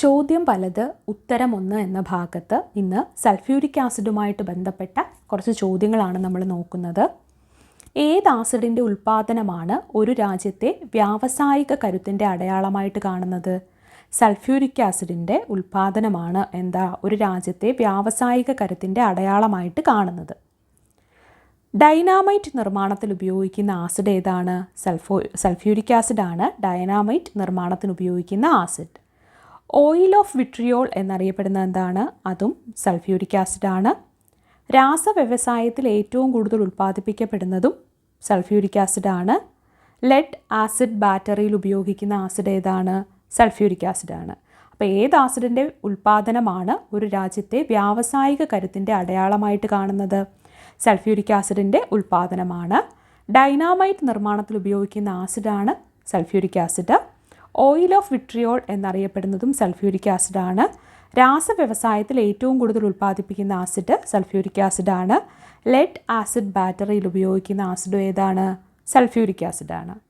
ചോദ്യം പലത് ഉത്തരം ഒന്ന് എന്ന ഭാഗത്ത് ഇന്ന് സൾഫ്യൂരിക് ആസിഡുമായിട്ട് ബന്ധപ്പെട്ട കുറച്ച് ചോദ്യങ്ങളാണ് നമ്മൾ നോക്കുന്നത്. ഏത് ആസിഡിന്റെ ഉൽപ്പാദനമാണ് ഒരു രാജ്യത്തെ വ്യാവസായിക കരുത്തിന്റെ അടയാളമായിട്ട് കാണുന്നത്? സൾഫ്യൂരിക് ആസിഡിന്റെ ഉൽപ്പാദനമാണ് എന്താ ഒരു രാജ്യത്തെ വ്യാവസായിക കരുത്തിന്റെ അടയാളമായിട്ട് കാണുന്നത്? ഡൈനാമൈറ്റ് നിർമ്മാണത്തിൽ ഉപയോഗിക്കുന്ന ആസിഡ് ഏതാണ്? സൾഫോ സൾഫ്യൂരിക് ആസിഡാണ് ഡൈനാമൈറ്റ് നിർമ്മാണത്തിന് ഉപയോഗിക്കുന്ന ആസിഡ്. ഓയിൽ ഓഫ് വിട്രിയോൾ എന്നറിയപ്പെടുന്ന എന്താണ്? അതും സൾഫ്യൂരിക് ആസിഡാണ് രാസവ്യവസായത്തിൽ ഏറ്റവും കൂടുതൽ ഉൽപ്പാദിപ്പിക്കപ്പെടുന്നതും സൾഫ്യൂരിക് ആസിഡാണ് ലെഡ് ആസിഡ് ബാറ്ററിയിൽ ഉപയോഗിക്കുന്ന ആസിഡ് ഏതാണ്? സൾഫ്യൂരിക് ആസിഡാണ് അപ്പോൾ ഏത് ആസിഡിന്റെ ഉൽപ്പാദനമാണ് ഒരു രാജ്യത്തെ വ്യാവസായിക കരുത്തിന്റെ അടയാളമായിട്ട് കാണുന്നത്? സൾഫ്യൂരിക് ആസിഡിന്റെ ഉൽപ്പാദനമാണ് ഡൈനാമൈറ്റ് നിർമ്മാണത്തിൽ ഉപയോഗിക്കുന്ന ആസിഡാണ് sulphuric acid oil of vitriol എന്നറിയപ്പെടുന്നതും sulphuric ആസിഡാണ്. രാസവ്യവസായത്തിൽ ഏറ്റവും കൂടുതൽ ഉൽപ്പാദിപ്പിക്കുന്ന ആസിഡ് സൾഫ്യൂരിക് ആസിഡാണ്. ലെഡ് ആസിഡ് ബാറ്ററിയിൽ ഉപയോഗിക്കുന്ന ആസിഡ് ഏതാണ്? സൾഫ്യൂരിക് ആസിഡാണ്.